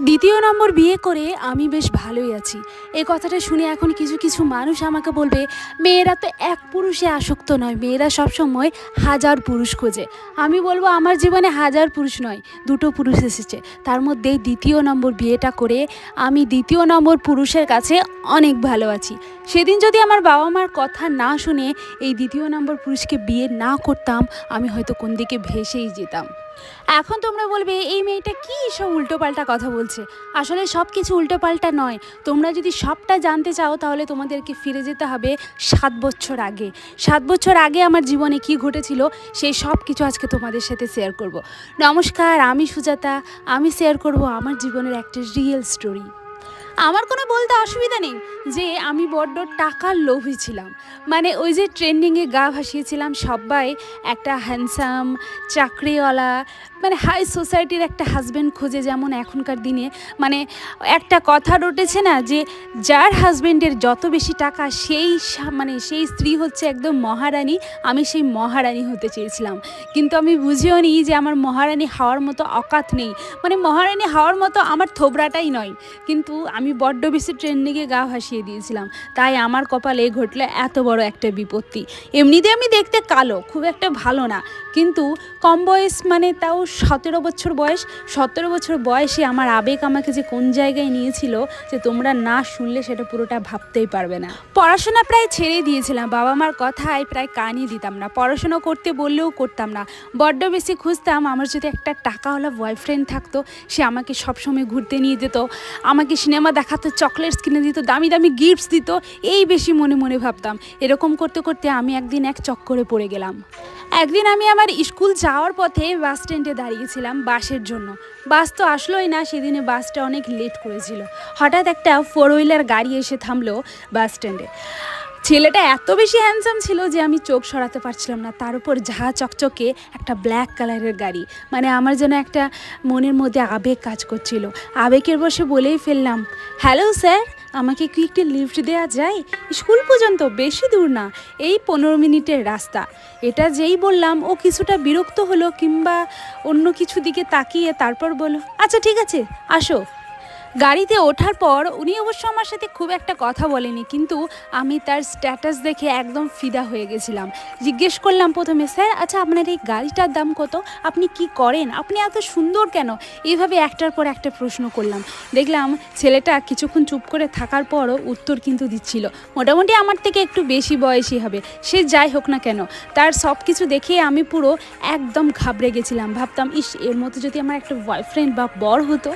দ্বিতীয় নম্বর বিয়ে করে আমি বেশ ভালোই আছি। এ কথাটা শুনে এখন কিছু কিছু মানুষ আমাকে বলবে, মেয়েরা তো এক পুরুষে আসক্ত নয়, মেয়েরা সবসময় হাজার পুরুষ খোঁজে। আমি বলব, আমার জীবনে হাজার পুরুষ নয়, দুটো পুরুষ এসেছে। তার মধ্যে দ্বিতীয় নম্বর বিয়েটা করে আমি দ্বিতীয় নম্বর পুরুষের কাছে অনেক ভালো আছি। সেদিন যদি আমার বাবা মার কথা না শুনে এই দ্বিতীয় নম্বর পুরুষকে বিয়ে না করতাম, আমি হয়তো কোন দিকে ভেসেই যেতাম। এখন তোমরা বলবে, এই মেয়েটা কী সব উল্টোপাল্টা কথা বলছে? আসলে সব কিছু উল্টোপাল্টা নয়। তোমরা যদি সবটা জানতে চাও, তাহলে তোমাদেরকে ফিরে যেতে হবে সাত বছর আগে। সাত বছর আগে আমার জীবনে কি ঘটেছিল, সেই সব কিছু আজকে তোমাদের সাথে শেয়ার করব। নমস্কার, আমি সুজাতা। আমি শেয়ার করব আমার জীবনের একটা রিয়েল স্টোরি আমার কোনো বলতে অসুবিধা নেই যে আমি বড্ড টাকার লোভী ছিলাম। মানে ওই যে ট্রেন্ডিংয়ে গা ভাসিয়েছিলাম সবাই একটা হ্যান্ডসাম চাকরিওয়ালা মানে হাই সোসাইটির একটা হাজব্যান্ড খোঁজে যেমন এখনকার দিনে। মানে একটা কথা রটেছে না যে যার হাজব্যান্ডের যত বেশি টাকা সেই মানে সেই স্ত্রী হচ্ছে একদম মহারানী, আমি সেই মহারানী হতে চেয়েছিলাম। কিন্তু আমি বুঝেও নি যে আমার মহারানী হওয়ার মতো অকাত নেই। মানে মহারানী হওয়ার মতো আমার থোবরাটাই নয়। কিন্তু আমি বড্ড বেশি ট্রেন্ডিংয়ে গা ভাসিয়ে দিয়েছিলাম। তাই আমার কপালে ঘটলো এত বড় একটা বিপত্তি। এমনিতে আমি দেখতে কালো, খুব একটা ভালো না। কিন্তু কম বয়স মানে তাও সতেরো বছর বয়স। সতেরো বছর বয়সে আমার আবেগ আমাকে যে কোন জায়গায় নিয়েছিল যে তোমরা না শুনলে সেটা পুরোটা ভাবতেই পারবে না। পড়াশোনা প্রায় ছেড়ে দিয়েছিলাম। বাবা মার কথায় প্রায় কানই দিতাম না। পড়াশোনা করতে বললেও করতাম না। বড্ড বেশি খুঁজতাম, আমার যদি একটা টাকাওয়ালা বয়ফ্রেন্ড থাকতো, সে আমাকে সবসময় ঘুরতে নিয়ে যেত। আমাকে সিনেমা দেখাতো চকলেটস কিনে দিত, দামি দামি গিফটস দিত, এই বেশি মনে মনে ভাবতাম। এরকম করতে করতে আমি একদিন এক চক্করে পড়ে গেলাম। একদিন আমি আমার স্কুল যাওয়ার পথে বাস স্ট্যান্ডে দাঁড়িয়েছিলাম বাসের জন্য। বাস তো আসলোই না, সেদিনে বাসটা অনেক লেট করেছিল। হঠাৎ একটা ফোর হুইলার গাড়ি এসে থামলো বাস স্ট্যান্ডে ছেলেটা এত বেশি হ্যান্ডসাম ছিল যে আমি চোখ সরাতে পারছিলাম না। তার উপর ঝা চকচকে একটা ব্ল্যাক কালারের গাড়ি। মানে আমার যেন একটা মনের মধ্যে আবেগ কাজ করছিল। আবেগের বসে বলেই ফেললাম হ্যালো স্যার আমাকে কি একটু লিফট দেওয়া যায়? স্কুল পর্যন্ত বেশি দূর না, এই পনেরো মিনিটের রাস্তা। এটা যেই বললাম, ও কিছুটা বিরক্ত হলো কিংবা অন্য কিছু দিকে তাকিয়ে তারপর বলল আচ্ছা ঠিক আছে, আসো। গাড়িতে ওঠার পর উনি অবশ্য আমার সাথে খুব একটা কথা বলেনি, কিন্তু আমি তার স্ট্যাটাস দেখে একদম ফিদা হয়ে গেছিলাম। জিজ্ঞেস করলাম প্রথমে, স্যার আচ্ছা আপনার এই গাড়িটার দাম কত? আপনি কি করেন? আপনি এত সুন্দর কেন? এইভাবে একটার পর একটা প্রশ্ন করলাম। দেখলাম ছেলেটা কিছুক্ষণ চুপ করে থাকার পরও উত্তর কিন্তু দিচ্ছিল। মোটামুটি আমার থেকে একটু বেশি বয়সী হবে, সে যাই হোক না কেন। তার সব কিছু দেখে আমি পুরো একদম ঘাবড়ে গেছিলাম। ভাবতাম, ইস, এর মতো যদি আমার একটা বয়ফ্রেন্ড বা বর হতো?